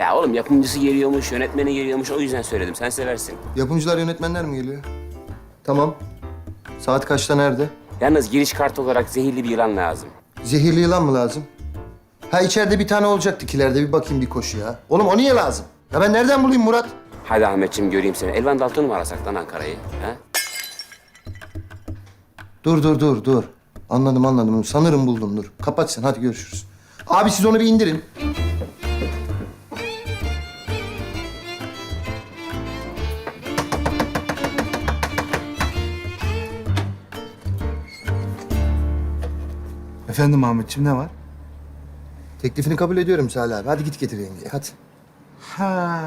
Ya oğlum yapımcısı geliyormuş, yönetmeni geliyormuş. O yüzden söyledim. Sen seversin. Yapımcılar, yönetmenler mi geliyor? Tamam. Saat kaçta nerede? Yalnız giriş kartı olarak zehirli bir yılan lazım. Zehirli yılan mı lazım? Ha içeride bir tane olacaktı kilerde bir bakayım bir koşu ya. Oğlum o niye lazım? Ya ben nereden bulayım Murat? Hadi Ahmetciğim göreyim seni. Elvan Dalton'u mu arasak lan Ankara'yı? Ha? Dur dur dur dur. Anladım anladım. Sanırım buldum dur. Kapat sen hadi görüşürüz. Abi siz onu bir indirin. Efendim Ahmetciğim ne var? Teklifini kabul ediyorum Salih abi. Hadi git getir yengeye hadi. Ha,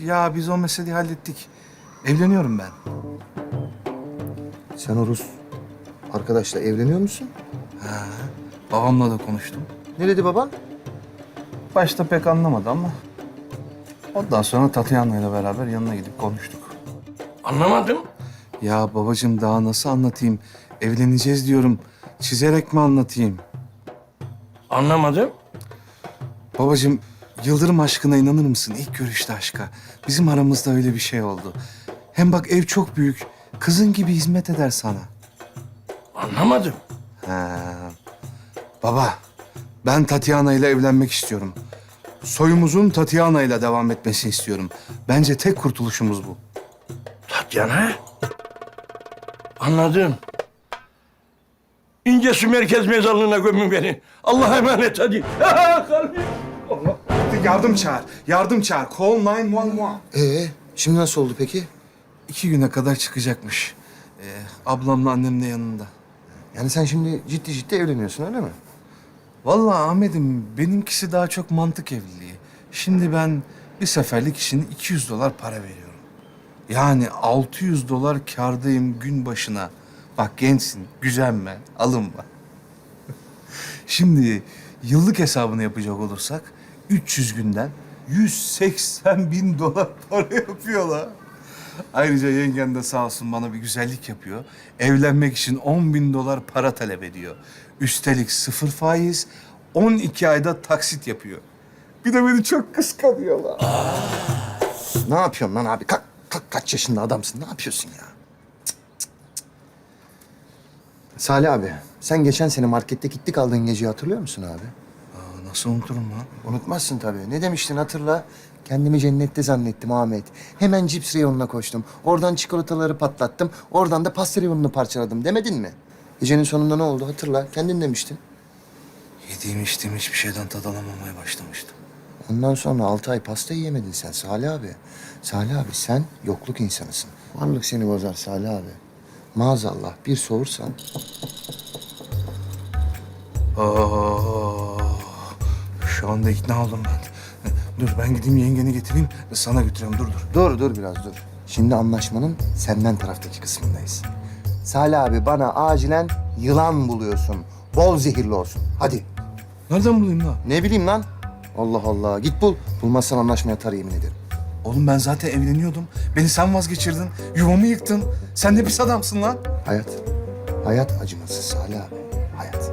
ya biz o meseleyi hallettik. Evleniyorum ben. Sen o Rus arkadaşla evleniyor musun? Babamla da konuştum. Ne dedi baban? Başta pek anlamadı ama... Ondan sonra Tatiana ile beraber yanına gidip konuştuk. Anlamadım. Ya babacığım daha nasıl anlatayım? Evleneceğiz diyorum. Çizerek mi anlatayım? Anlamadım. Babacığım Yıldırım aşkına inanır mısın? İlk görüşte aşka. Bizim aramızda öyle bir şey oldu. Hem bak ev çok büyük. Kızın gibi hizmet eder sana. Anlamadım. Ha. Baba, ben Tatiana ile evlenmek istiyorum. Soyumuzun Tatiana ile devam etmesini istiyorum. Bence tek kurtuluşumuz bu. Tatyana. Anladım. İncesu Merkez Mezarlığı'na gömün beni. Allah'a emanet hadi. Kalbim. Yardım çağır, yardım çağır. Call 911. Ee, şimdi nasıl oldu peki? İki güne kadar çıkacakmış. Ee, ablamla annem de yanında. Yani sen şimdi ciddi ciddi evleniyorsun öyle mi? Vallahi Ahmet'im benimkisi daha çok mantık evliliği. Şimdi ben bir seferlik işini 200 dolar para veriyorum. Yani 600 dolar kârdayım gün başına. Bak gençsin, güzelme, alınma. Şimdi yıllık hesabını yapacak olursak 300 günden 180 bin dolar para yapıyorlar. Ayrıca yengen de sağ olsun bana bir güzellik yapıyor. Evlenmek için 10 bin dolar para talep ediyor. Üstelik sıfır faiz, 12 ayda taksit yapıyor. Bir de beni çok kıskanıyorlar. Ne yapıyorsun lan abi? Kalk, kalk kaç yaşında adamsın? Ne yapıyorsun ya? Salih abi, sen geçen sene markette gittik aldığın geceyi hatırlıyor musun abi? Aa, nasıl unuturum lan? Unutmazsın tabii. Ne demiştin hatırla. Kendimi cennette zannettim Ahmet. Hemen cips reyonuna koştum. Oradan çikolataları patlattım. Oradan da pasta reyonunu parçaladım demedin mi? Gecenin sonunda ne oldu hatırla. Kendin demiştin. Yediğim içtiğim hiçbir şeyden tad alamamaya başlamıştım. Ondan sonra altı ay pasta yiyemedin sen Salih abi. Salih abi sen yokluk insanısın. Varlık seni bozar Salih abi. Maazallah bir soğursan Aa, şu anda ikna oldum ben. Dur ben gideyim yengeni getireyim sana götüreyim dur dur. Dur dur biraz dur. Şimdi anlaşmanın senden taraftaki kısmındayız. Salih abi bana acilen yılan buluyorsun. Bol zehirli olsun. Hadi. Nereden bulayım lan? Ne bileyim lan? Allah Allah. Git bul. Bulmazsan anlaşmaya atar yemin ederim. Oğlum ben zaten evleniyordum. Beni sen vazgeçirdin. Yuvamı yıktın. Sen ne pis adamsın lan. Hayat. Hayat acımasız Salih abi. Hayat.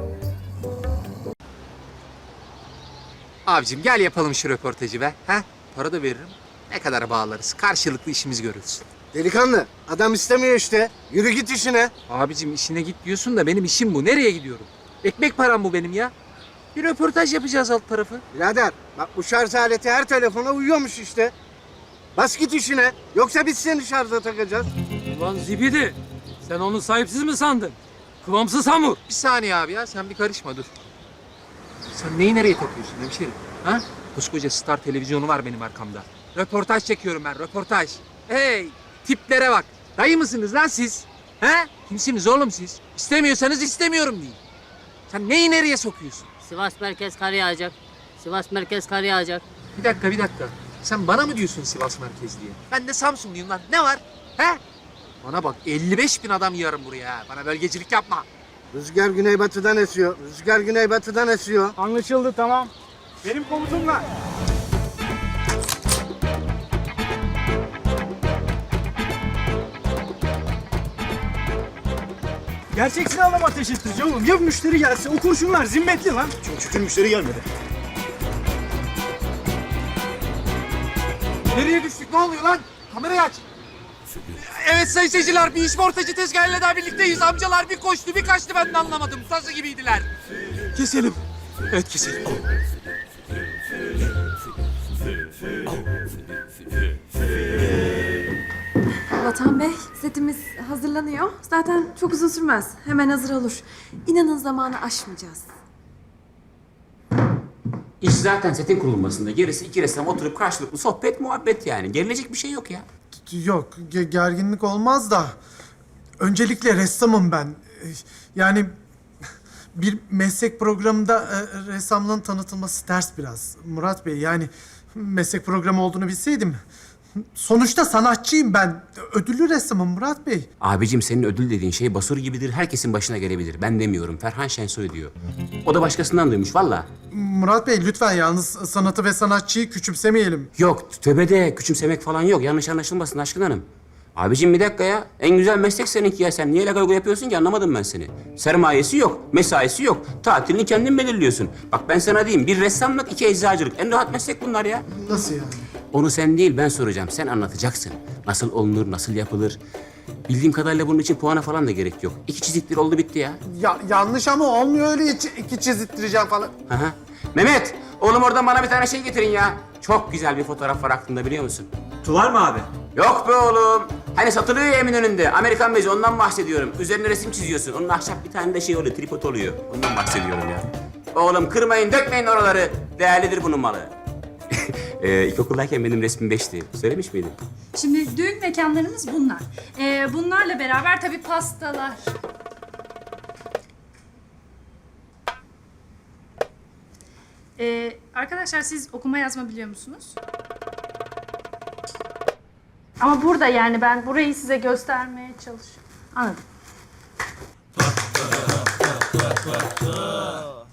Abicim gel yapalım şu röportajı be. Ha? Para da veririm. Ne kadar bağlarız. Karşılıklı işimiz görülsün. Delikanlı, adam istemiyor işte. Yürü git işine. Abicim işine git diyorsun da benim işim bu. Nereye gidiyorum? Ekmek param bu benim ya. Bir röportaj yapacağız alt tarafı. Birader, bak bu şarj aleti her telefona uyuyormuş işte. Bas git işine. Yoksa biz seni şarja takacağız. Ulan zibidi. Sen onu sahipsiz mi sandın? Kıvamsız hamur. Bir saniye abi ya sen bir karışma dur. Sen neyi nereye takıyorsun hemşerim? Ha? Koskoca star televizyonu var benim arkamda. Röportaj çekiyorum ben röportaj. Hey tiplere bak. Dayı mısınız lan siz? Ha? Kimsiniz oğlum siz? İstemiyorsanız istemiyorum deyin. Sen neyi nereye sokuyorsun? Sivas merkez kar yağacak. Sivas merkez kar yağacak. Bir dakika bir dakika. Sen bana mı diyorsun Sivas merkez diye? Ben de Samsunluyum lan. Ne var? He? Bana bak 55 bin adam yarım buraya. ha. Bana bölgecilik yapma. Rüzgar güneybatıdan esiyor. Rüzgar güneybatıdan esiyor. Anlaşıldı tamam. Benim komutumla. Gerçek silahla mı ateş ettirici oğlum? Ya müşteri gelse o kurşunlar zimmetli lan. Çok şükür müşteri gelmedi. Nereye düştük? Ne oluyor lan? Kamerayı aç. Evet sayın seyirciler bir işportacı tezgahıyla daha birlikteyiz. Amcalar bir koştu bir kaçtı ben de anlamadım. Tazı gibiydiler. Keselim. Evet keselim. Vatan Bey, setimiz hazırlanıyor. Zaten çok uzun sürmez. Hemen hazır olur. İnanın zamanı aşmayacağız. İş zaten setin kurulmasında. Gerisi iki ressam oturup karşılıklı sohbet, muhabbet yani. Gerilecek bir şey yok ya. Yok, ge- gerginlik olmaz da. Öncelikle ressamım ben. Yani bir meslek programında e, ressamlığın tanıtılması ters biraz. Murat Bey yani meslek programı olduğunu bilseydim. Sonuçta sanatçıyım ben. Ödüllü ressamım Murat Bey. Abicim senin ödül dediğin şey basur gibidir. Herkesin başına gelebilir. Ben demiyorum. Ferhan Şensoy diyor. O da başkasından duymuş valla. Murat Bey lütfen yalnız sanatı ve sanatçıyı küçümsemeyelim. Yok tövbede küçümsemek falan yok. Yanlış anlaşılmasın aşkın hanım. Abicim bir dakika ya. En güzel meslek seninki ya. Sen niye lagago yapıyorsun ki anlamadım ben seni. Sermayesi yok, mesaisi yok. Tatilini kendin belirliyorsun. Bak ben sana diyeyim bir ressamlık, iki eczacılık. En rahat meslek bunlar ya. Nasıl yani? Onu sen değil ben soracağım. Sen anlatacaksın. Nasıl olunur, nasıl yapılır. Bildiğim kadarıyla bunun için puana falan da gerek yok. İki çiziktir oldu bitti ya. Ya, yanlış ama olmuyor öyle iki, iki çizittireceğim falan. Aha. Mehmet, oğlum oradan bana bir tane şey getirin ya. Çok güzel bir fotoğraf var aklında biliyor musun? Tuvar mı abi? Yok be oğlum. Hani satılıyor ya Eminönü'nde. Amerikan bezi ondan bahsediyorum. Üzerine resim çiziyorsun. Onun ahşap bir tane de şey oluyor, tripod oluyor. Ondan bahsediyorum ya. Oğlum kırmayın, dökmeyin oraları. Değerlidir bunun malı. ee, ilkokuldayken benim resmim beşti. Söylemiş miydim? Şimdi düğün mekanlarımız bunlar. Ee, bunlarla beraber tabii pastalar. Ee, arkadaşlar siz okuma yazma biliyor musunuz? Ama burada yani ben burayı size göstermeye çalışıyorum. Anladım.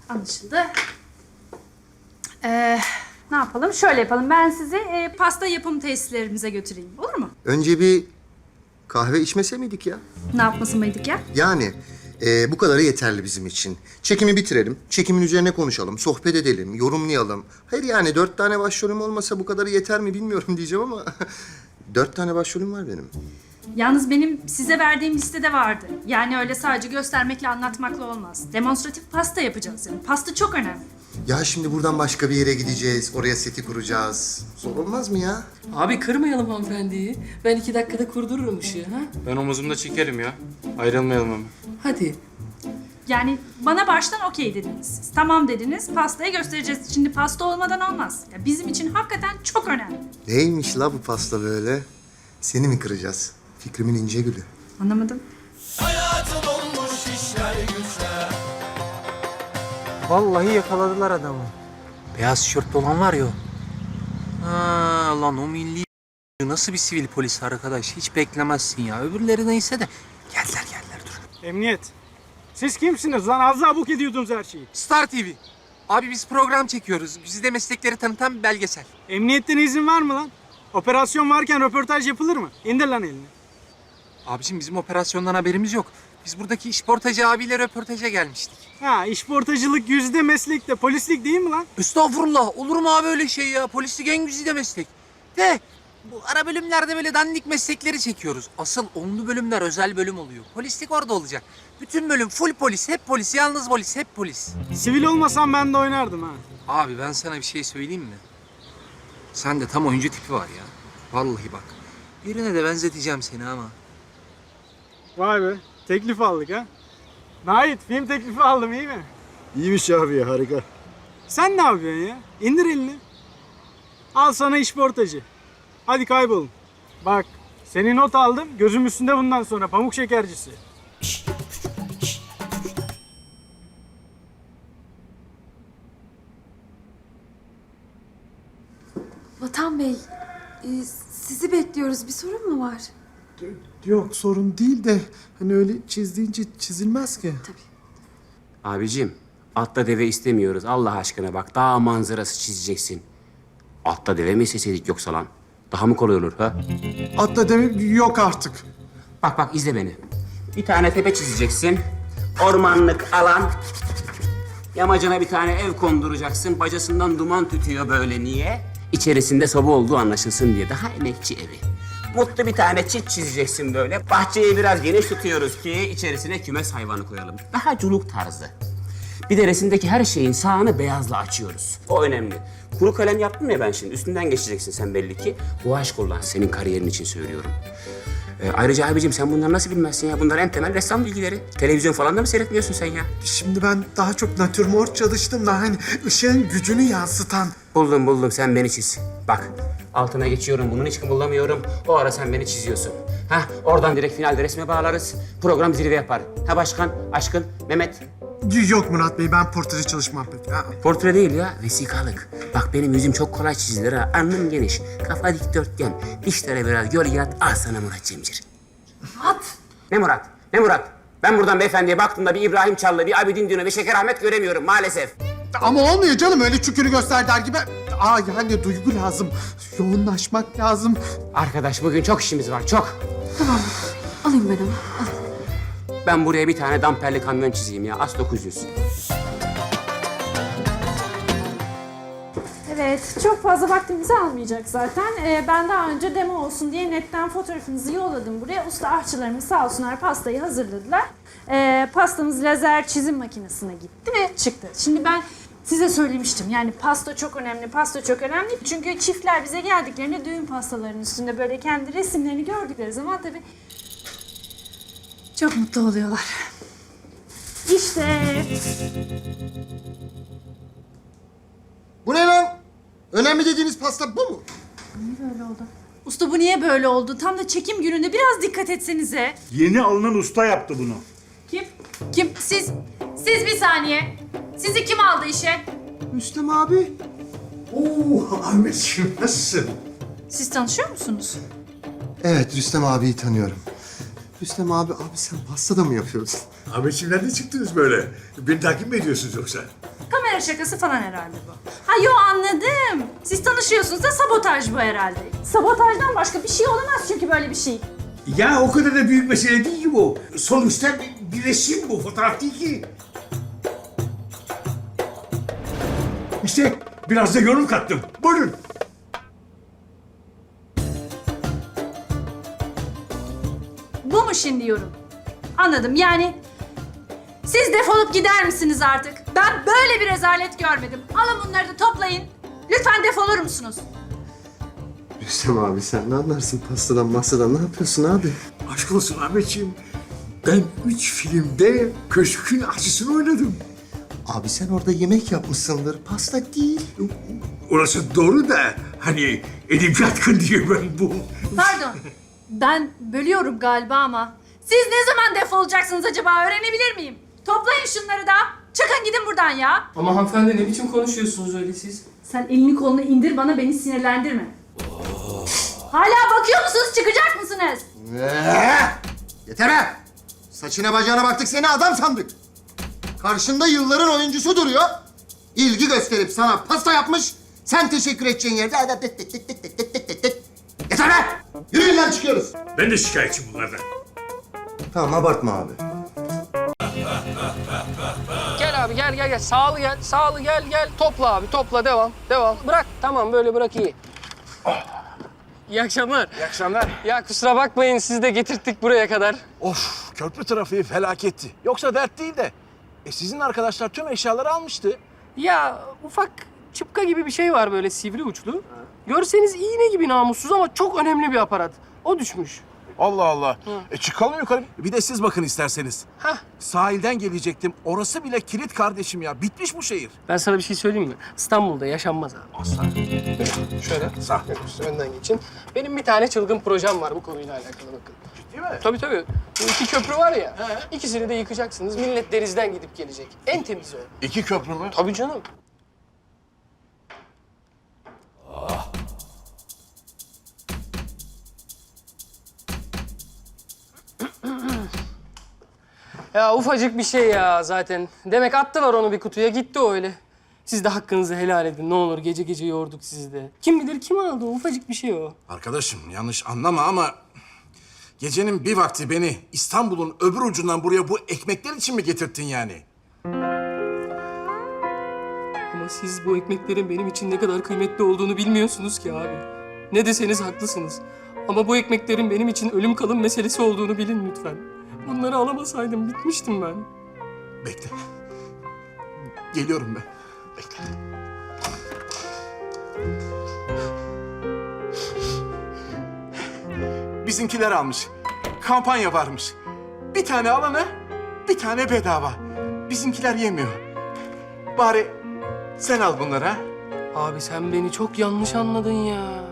Anlaşıldı. Ee, ne yapalım? Şöyle yapalım. Ben sizi e, pasta yapım tesislerimize götüreyim. Olur mu? Önce bir kahve içmese miydik ya? Ne yapmasın ya? Yani e, bu kadarı yeterli bizim için. Çekimi bitirelim, çekimin üzerine konuşalım, sohbet edelim, yorumlayalım. Hayır yani dört tane başrolüm olmasa bu kadarı yeter mi bilmiyorum diyeceğim ama... dört tane başrolüm var benim. Yalnız benim size verdiğim listede vardı. Yani öyle sadece göstermekle anlatmakla olmaz. Demonstratif pasta yapacağız yani. Pasta çok önemli. Ya şimdi buradan başka bir yere gideceğiz, oraya seti kuracağız. Zor olmaz mı ya? Abi kırmayalım hanımefendiyi. Ben iki dakikada kurdururum ışığı ha. Ben omuzumda çekerim ya. Ayrılmayalım ama. Hadi. Yani bana baştan okey dediniz. Tamam dediniz, pastayı göstereceğiz. Şimdi pasta olmadan olmaz. Ya bizim için hakikaten çok önemli. Neymiş la bu pasta böyle? Seni mi kıracağız? Fikrimin ince gülü. Anlamadım. Vallahi yakaladılar adamı. Beyaz tişörtlü olan var ya. Ha, lan o milli nasıl bir sivil polis arkadaş? Hiç beklemezsin ya. Öbürleri neyse de. Geldiler geldiler dur. Emniyet. Siz kimsiniz lan? Az daha bok ediyordunuz her şeyi. Star TV. Abi biz program çekiyoruz. Güzide meslekleri tanıtan bir belgesel. Emniyetten izin var mı lan? Operasyon varken röportaj yapılır mı? İndir lan elini. Abicim bizim operasyondan haberimiz yok. Biz buradaki işportacı abiyle röportaja gelmiştik. Ha işportacılık yüzde meslekte polislik değil mi lan? Estağfurullah. Olur mu abi öyle şey ya? Polislik en güzide meslek. De bu ara bölümlerde böyle dandik meslekleri çekiyoruz. Asıl onlu bölümler özel bölüm oluyor. Polislik orada olacak. Bütün bölüm full polis, hep polis, yalnız polis, hep polis. Sivil olmasam ben de oynardım ha. Abi ben sana bir şey söyleyeyim mi? Sen de tam oyuncu tipi var ya. Vallahi bak. Birine de benzeteceğim seni ama. Vay be teklif aldık ha. Nait film teklifi aldım iyi mi? İyiymiş abi ya, harika. Sen ne yapıyorsun ya? İndir elini. Al sana işportacı. Hadi kaybolun. Bak seni not aldım. Gözüm üstünde bundan sonra pamuk şekercisi. Vatan Bey, e, sizi bekliyoruz. Bir sorun mu var? Yok sorun değil de hani öyle çizdiğince çizilmez ki. Abicim, atla deve istemiyoruz. Allah aşkına bak, dağ manzarası çizeceksin. Atla deve mi isteseydik yoksa lan? Daha mı kolay olur ha? Atla demek yok artık. Bak bak izle beni. Bir tane tepe çizeceksin. Ormanlık alan. Yamacına bir tane ev konduracaksın. Bacasından duman tütüyor böyle niye? İçerisinde soba olduğu anlaşılsın diye. Daha emekçi evi. Mutlu bir tane çit çizeceksin böyle. Bahçeyi biraz geniş tutuyoruz ki içerisine kümes hayvanı koyalım. Daha culuk tarzı. Bir de resimdeki her şeyin sağını beyazla açıyoruz. O önemli. Kuru kalem yaptım ya ben şimdi. Üstünden geçeceksin sen belli ki. Bu aşk kullan. Senin kariyerin için söylüyorum. Ee, ayrıca abicim sen bunları nasıl bilmezsin ya? Bunlar en temel ressam bilgileri. Televizyon falan da mı seyretmiyorsun sen ya? Şimdi ben daha çok natürmort çalıştım da hani ışığın gücünü yansıtan. Buldum buldum sen beni çiz. Bak altına geçiyorum bunun hiç kımıldamıyorum. O ara sen beni çiziyorsun. Ha oradan direkt finalde resme bağlarız. Program zirve yapar. Ha başkan, aşkın, Mehmet. Yok Murat Bey ben portre çalışmam pek. Ha. Portre değil ya, vesikalık. Bak benim yüzüm çok kolay çizilir ha. Alnım geniş, kafa dikdörtgen. Dişlere biraz göl yat, al sana Murat Cemcir. Murat! Ne Murat? Ne Murat? Ben buradan beyefendiye baktığımda bir İbrahim Çallı, bir Abidin Dino, bir Şeker Ahmet göremiyorum maalesef. Ama olmuyor canım öyle çükürü göster der gibi. Aa yani duygu lazım. Yoğunlaşmak lazım. Arkadaş bugün çok işimiz var, çok. Alayım ben onu. Al. Ben buraya bir tane damperli kamyon çizeyim ya, as 900. Evet, çok fazla vaktimizi almayacak zaten. Ee, ben daha önce demo olsun diye netten fotoğrafınızı yolladım buraya. Usta aşçılarımız sağ olsunlar pastayı hazırladılar. Ee, pastamız lazer çizim makinesine gitti ve çıktı. Şimdi ben size söylemiştim yani pasta çok önemli, pasta çok önemli. Çünkü çiftler bize geldiklerinde düğün pastalarının üstünde böyle kendi resimlerini gördükleri zaman tabii çok mutlu oluyorlar. İşte Bu ne lan? Önemli dediğiniz pasta bu mu? Usta bu niye böyle oldu? Tam da çekim gününde biraz dikkat etsenize. Yeni alınan usta yaptı bunu. Kim? Kim? Siz. Siz bir saniye. Sizi kim aldı işe? Rüstem abi. Oo Ahmetciğim nasılsın? Siz tanışıyor musunuz? Evet Rüstem abiyi tanıyorum. Rüstem abi, abi sen pasta da mı yapıyorsun? Ahmetciğim nerede çıktınız böyle? Beni takip mi ediyorsunuz yoksa? Kamera şakası falan herhalde bu. Ha yo anladım. Siz tanışıyorsunuz da sabotaj bu herhalde. Sabotajdan başka bir şey olamaz çünkü böyle bir şey. Ya o kadar da büyük mesele değil ki bu. Sonuçta bir, bir resim bu, fotoğraf değil ki. İşte biraz da yorum kattım. Buyurun. Şimdi yorum? Anladım yani siz defolup gider misiniz artık? Ben böyle bir rezalet görmedim. Alın bunları da toplayın. Lütfen defolur musunuz? Rüstem abi sen ne anlarsın pastadan masadan ne yapıyorsun abi? Aşk olsun Ahmetciğim. Ben üç filmde köşkün aşçısını oynadım. Abi sen orada yemek yapmışsındır, pasta değil. Orası doğru da hani edebiyat diye ben bu. Pardon. Ben bölüyorum galiba ama. Siz ne zaman defolacaksınız acaba öğrenebilir miyim? Toplayın şunları da. Çıkın gidin buradan ya. Ama hanımefendi ne biçim konuşuyorsunuz öyle siz? Sen elini kolunu indir bana beni sinirlendirme. Hala bakıyor musunuz çıkacak mısınız? Ee, yeter be! Saçına bacağına baktık seni adam sandık. Karşında yılların oyuncusu duruyor. İlgi gösterip sana pasta yapmış. Sen teşekkür edeceğin yerde... Yeter be! Yürüyün lan çıkıyoruz. Ben de şikayetçiyim bunlardan. Tamam abartma abi. Gel abi gel gel gel. Sağlı gel. Sağlı gel gel. Topla abi topla devam. Devam. Bırak. Tamam böyle bırak iyi. İyi akşamlar. İyi akşamlar. Ya kusura bakmayın sizi de getirttik buraya kadar. Of köprü trafiği felaketti. Yoksa dert değil de. E sizin arkadaşlar tüm eşyaları almıştı. Ya ufak çıpka gibi bir şey var böyle sivri uçlu. Görseniz iğne gibi namussuz ama çok önemli bir aparat. O düşmüş. Allah Allah. E çıkalım yukarı. Bir de siz bakın isterseniz. Hah. Sahilden gelecektim. Orası bile kilit kardeşim ya. Bitmiş bu şehir. Ben sana bir şey söyleyeyim mi? İstanbul'da yaşanmaz abi. Aslan. Şöyle. Sağ. Önden geçin. Benim bir tane çılgın projem var bu konuyla alakalı bakın. Değil mi? Tabii tabii. Bu iki köprü var ya. ikisini de yıkacaksınız. Millet denizden gidip gelecek. En temiz o. İki köprü mü? Tabii canım. Ya ufacık bir şey ya zaten. Demek attılar onu bir kutuya gitti o öyle. Siz de hakkınızı helal edin ne olur gece gece yorduk sizi de. Kim bilir kim aldı o ufacık bir şey o. Arkadaşım yanlış anlama ama... Gecenin bir vakti beni İstanbul'un öbür ucundan buraya bu ekmekler için mi getirttin yani? Ama Ama siz bu ekmeklerin benim için ne kadar kıymetli olduğunu bilmiyorsunuz ki abi. Ne deseniz haklısınız. Ama bu ekmeklerin benim için ölüm kalım meselesi olduğunu bilin lütfen. Bunları alamasaydım bitmiştim ben. Bekle. Geliyorum ben. Bekle. Bizimkiler almış. Kampanya varmış. Bir tane alana bir tane bedava. Bizimkiler yemiyor. Bari sen al bunları ha. Abi sen beni çok yanlış anladın ya.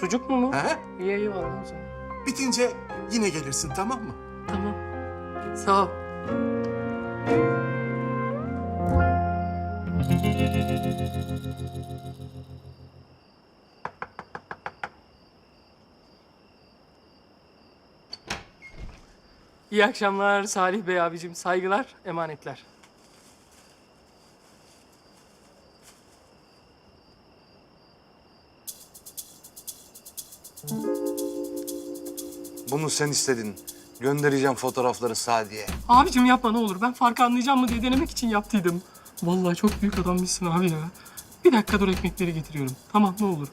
Sucuk mu bu? ha? İyi eyvallah o zaman. Bitince yine gelirsin tamam mı? Sağ ol. İyi akşamlar Salih Bey abicim. Saygılar, emanetler. Bunu sen istedin. Göndereceğim fotoğrafları Sadiye. Abicim yapma ne olur. Ben farkı anlayacağım mı diye denemek için yaptıydım. Vallahi çok büyük adammışsın abi ya. Bir dakika dur ekmekleri getiriyorum. Tamam ne olur.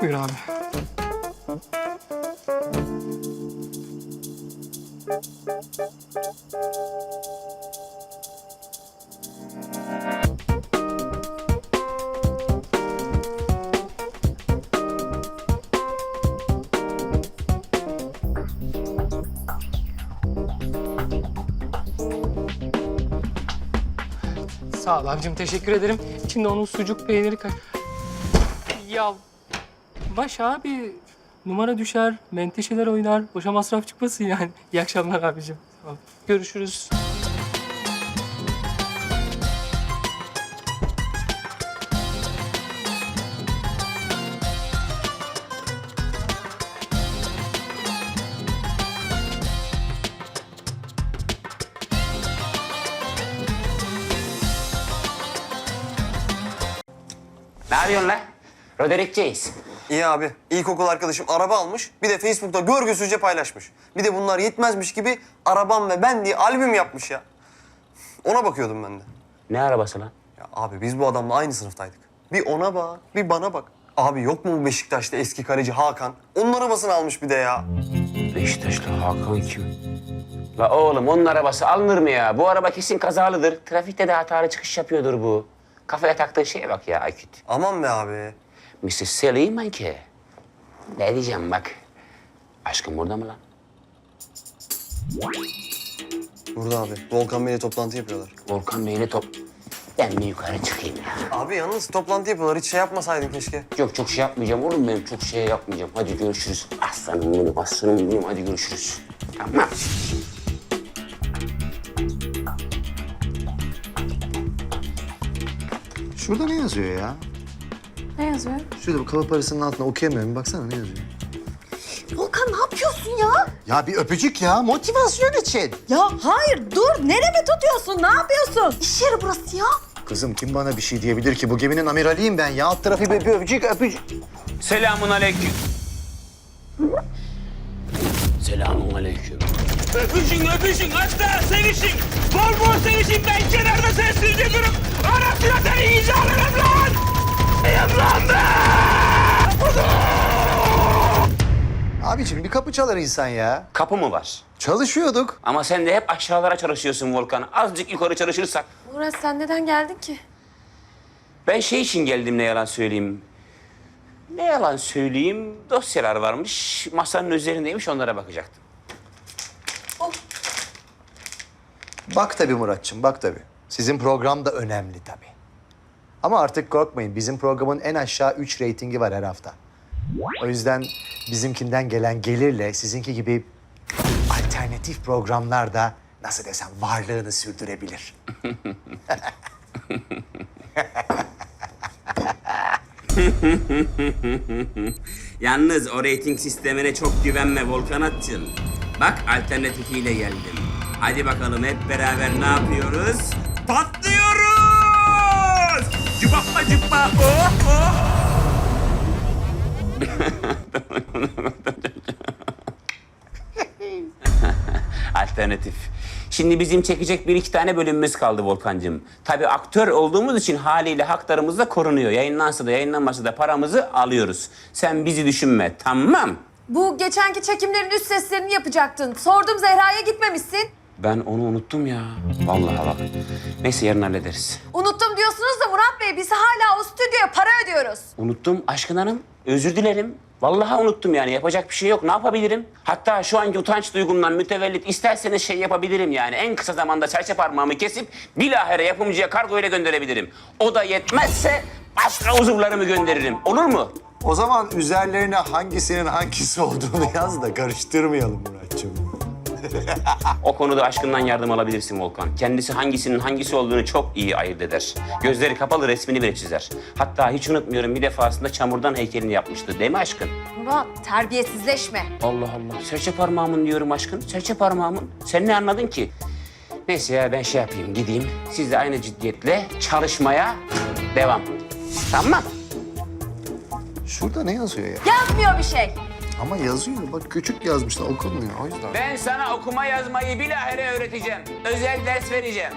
Buyur abi. Sağ ol abicim teşekkür ederim. İçinde onun sucuk peyniri kaç... Ya baş abi numara düşer, menteşeler oynar. Boşa masraf çıkmasın yani. İyi akşamlar abicim. Görüşürüz. Lan? Roderick Jace. İyi abi. İlkokul arkadaşım araba almış. Bir de Facebook'ta görgüsüzce paylaşmış. Bir de bunlar yetmezmiş gibi arabam ve ben diye albüm yapmış ya. Ona bakıyordum ben de. Ne arabası lan? Ya abi biz bu adamla aynı sınıftaydık. Bir ona bak, bir bana bak. Abi yok mu bu Beşiktaş'ta eski kaleci Hakan? Onun arabasını almış bir de ya. Beşiktaşlı Hakan kim? La oğlum onun arabası alınır mı ya? Bu araba kesin kazalıdır. Trafikte de hatalı çıkış yapıyordur bu. Kafaya taktığı şeye bak ya Akit. Aman be abi. Mrs. Sally ki. Ne diyeceğim bak. Aşkım burada mı lan? Burada abi. Volkan Bey'le toplantı yapıyorlar. Volkan Bey'le top... Ben bir yukarı çıkayım ya. Abi yalnız toplantı yapıyorlar. Hiç şey yapmasaydın keşke. Yok çok şey yapmayacağım oğlum benim çok şey yapmayacağım. Hadi görüşürüz. Aslanım benim, aslanım benim. Hadi görüşürüz. Tamam. Şurada ne yazıyor ya? Ne yazıyor? Şurada bu kaba parasının altına okuyamıyorum. Baksana ne yazıyor? Volkan ne yapıyorsun ya? Ya bir öpücük ya. Motivasyon için. Ya hayır dur. Nereme tutuyorsun? Ne yapıyorsun? İş yeri burası ya. Kızım kim bana bir şey diyebilir ki? Bu geminin amiraliyim ben ya. Alt tarafı bir, bir öpücük, öpücük. Selamun aleyküm. Selamun aleyküm. Öpüşün öpüşün hatta sevişin. Bol bol Abiciğim bir kapı çalar insan ya. Kapı mı var? Çalışıyorduk. Ama sen de hep aşağılara çalışıyorsun Volkan. Azıcık yukarı çalışırsak. Murat sen neden geldin ki? Ben şey için geldim ne yalan söyleyeyim. Ne yalan söyleyeyim, dosyalar varmış, masanın üzerindeymiş onlara bakacaktım. Bak tabii Muratçım, bak tabii. Sizin program da önemli tabii. Ama artık korkmayın. Bizim programın en aşağı 3 reytingi var her hafta. O yüzden bizimkinden gelen gelirle sizinki gibi alternatif programlar da nasıl desem varlığını sürdürebilir. Yalnız o reyting sistemine çok güvenme Volkan Atçıl. Bak alternatifiyle geldim. Hadi bakalım hep beraber ne yapıyoruz? Patlıyoruz! Cıbapla cıbba, oh oh! Alternatif. Şimdi bizim çekecek bir iki tane bölümümüz kaldı Volkan'cığım. Tabii aktör olduğumuz için haliyle haklarımız da korunuyor. Yayınlansa da yayınlanmasa da paramızı alıyoruz. Sen bizi düşünme tamam. Bu geçenki çekimlerin üst seslerini yapacaktın. Sordum Zehra'ya gitmemişsin. Ben onu unuttum ya. Vallahi bak. Neyse yarın hallederiz. Unuttum diyorsunuz da Murat Bey biz hala o stüdyoya para ödüyoruz. Unuttum aşkın hanım. Özür dilerim. Vallahi unuttum yani. Yapacak bir şey yok. Ne yapabilirim? Hatta şu anki utanç duygumdan mütevellit isterseniz şey yapabilirim yani. En kısa zamanda serçe parmağımı kesip bilahare yapımcıya kargo ile gönderebilirim. O da yetmezse başka uzuvlarımı gönderirim. Olur mu? O zaman üzerlerine hangisinin hangisi olduğunu yaz da karıştırmayalım Muratçım. O konuda aşkından yardım alabilirsin Volkan. Kendisi hangisinin hangisi olduğunu çok iyi ayırt eder. Gözleri kapalı resmini bile çizer. Hatta hiç unutmuyorum bir defasında çamurdan heykelini yapmıştı. Değil mi aşkın? Murat terbiyesizleşme. Allah Allah. Serçe parmağımın diyorum aşkın. Serçe parmağımın. Sen ne anladın ki? Neyse ya ben şey yapayım gideyim. Siz de aynı ciddiyetle çalışmaya devam. Tamam. Şurada ne yazıyor ya? Yazmıyor bir şey. Ama yazıyor. Bak küçük yazmışlar okunmuyor o yüzden. Ben sana okuma yazmayı bilahare öğreteceğim. Özel ders vereceğim.